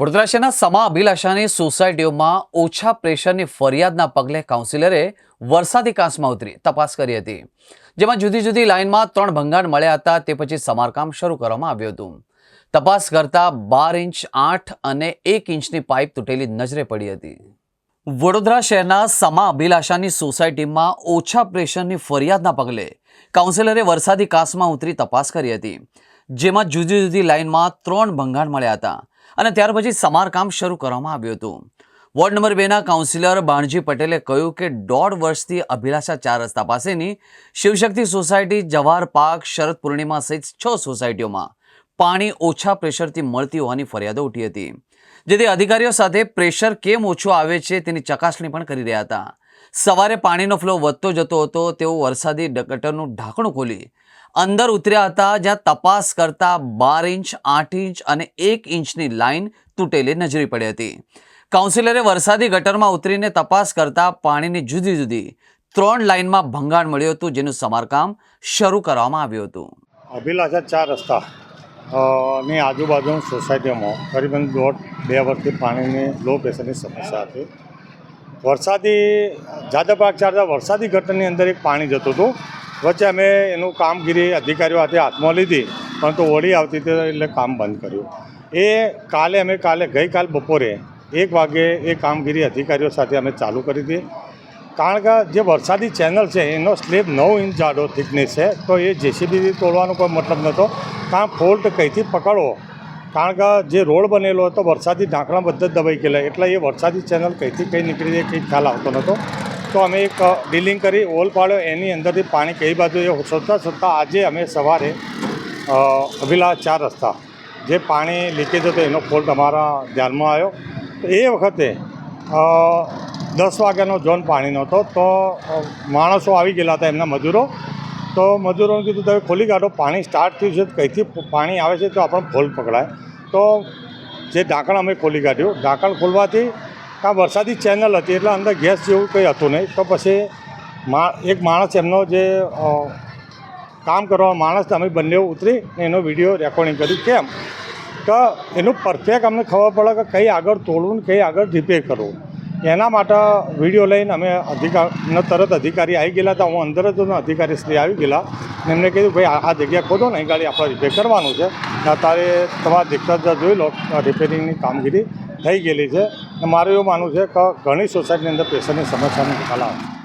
વડોદરા શહેરના સમા અભિલાષાની સોસાયટીઓમાં ઓછા પ્રેશરની ફરિયાદના પગલે કાઉન્સિલરે વરસાદી કાંસમાં ઉતરી તપાસ કરી હતી. જેમાં જુદી જુદી લાઇનમાં ત્રણ ભંગાણ મળ્યા હતા, તે પછી સમારકામ શરૂ કરવામાં આવ્યું હતું. તપાસ કરતા બાર ઇંચ આઠ અને એક ઇંચની પાઇપ તૂટેલી નજરે પડી હતી. વડોદરા શહેરના સમા અભિલાષાની સોસાયટીમાં ઓછા પ્રેશરની ફરિયાદના પગલે કાઉન્સિલરે વરસાદી કાંસમાં ઉતરી તપાસ કરી હતી. જેમાં જુદી જુદી લાઇનમાં ત્રણ ભંગાણ મળ્યા હતા. અને ત્યાર પછી સમારકામ શરૂ કરવામાં આવ્યું હતું. વોર્ડ નંબર બેના કાઉન્સિલર બાણજી પટેલે કહ્યું કે દોઢ વર્ષથી અભિલાષા ચાર રસ્તા પાસેની શિવશક્તિ સોસાયટી, જવાહર પાર્ક, શરદ પૂર્ણિમા સહિત છ સોસાયટીઓમાં પાણી ઓછા પ્રેશરથી મળતી હોવાની ફરિયાદો ઉઠી હતી. જેથી અધિકારીઓ સાથે પ્રેશર કેમ ઓછું આવે છે તેની ચકાસણી પણ કરી રહ્યા હતા. સવારે પાણીનો ફ્લો વધતો જતો હતો, તેઓ વરસાદી ગટરનું ઢાંકણું ખોલી અંદર ઉતર્યા હતા, જ્યાં તપાસ કરતા બાર ઇંચ, આઠ ઇંચ અને એક ઇંચની લાઇન તૂટેલી નજરી પડી હતી. કાઉન્સિલરે વરસાદી ગટરમાં ઉતરીને તપાસ કરતા પાણીની જુદી જુદી ત્રણ લાઇનમાં ભંગાણ મળ્યું હતું, જેનું સમારકામ શરૂ કરવામાં આવ્યું હતું. અભિલાષા ચાર રસ્તા ની આજુબાજુ સોસાયટીમાં કરીબન દોઢ બે વર્ષથી પાણીની લો પ્રેશરની સમસ્યા હતી. વરસાદી જાદવબાગ પાક રસ્તા વરસાદી ગટરની અંદર એક પાણી જતું હતું. વચ્ચે અમે એનું કામગીરી અધિકારીઓ હાથે હાથમાં લીધી, પરંતુ હોળી આવતી હતી એટલે કામ બંધ કર્યું. એ કાલે અમે કાલે, ગઈકાલ બપોરે એક વાગે એ કામગીરી અધિકારીઓ સાથે અમે ચાલુ કરી હતી. કારણ કે જે વરસાદી ચેનલ છે, એનો સ્લેબ નવ ઇંચ જાડો, થિકનેસ છે, તો એ જેસીબીથી તોડવાનો કોઈ મતલબ નહોતો. કારણ ફોલ્ટ કંઈથી પકડવો? કારણ કે જે રોડ બનેલો હતો, વરસાદી ઢાંકણા બધા જ દબાઈ ગયેલા. એટલે એ વરસાદી ચેનલ કઈથી કઈ નીકળી જાય કંઈ ખ્યાલ આવતો નહોતો. તો અમે એક ડીલિંગ કરી, ઓલ પાડ્યો. એની અંદરથી પાણી કઈ બાજુ એ શોધતા શોધતા આજે અમે સવારે અભિલા ચાર રસ્તા, જે પાણી લીકેજ હતો એનો ફોલ્ટ અમારા ધ્યાનમાં આવ્યો. તો એ વખતે દસ વાગ્યાનો ઝોન પાણીનો હતો તો માણસો આવી ગયેલા હતા એમના મજૂરો. તો મજૂરોને કીધું, તમે ખોલી કાઢો, પાણી સ્ટાર્ટ થયું છે, કંઈથી પાણી આવે છે તો આપણને ફોલ પકડાય. તો જે ઢાંકણ અમે ખોલી કાઢ્યું, ઢાંકણ ખોલવાથી કાં વરસાદી ચેનલ હતી, એટલે અંદર ગેસ જેવું કંઈ હતું નહીં. તો પછી મા, એક માણસ એમનો જે કામ કરવા માણસ, અમે બંને ઉતરી એનો વીડિયો રેકોર્ડિંગ કર્યું કેમ? કે એનું પરફેક્ટ અમને ખબર પડે કે કઈ આગળ તોડવું ને કઈ આગળ રિપેર કરવું. એના માટે વીડિયો લઈને અમે અધિકાર તરત અધિકારી આવી ગયેલા હતા. હું અંદર જ અધિકારી શ્રી આવી ગયેલા. એમને કીધું, ભાઈ, આ જગ્યા ખોદો ને, અહીં ગાડી આપણે રિપેર કરવાનું છે. અત્યારે તમારા જ જોઈ લો રિપેરિંગની કામગીરી થઈ ગયેલી છે. મારું એવું માનવું છે કે ઘણી સોસાયટીની અંદર પ્રેશરની સમસ્યાનો નિકાલ આવે.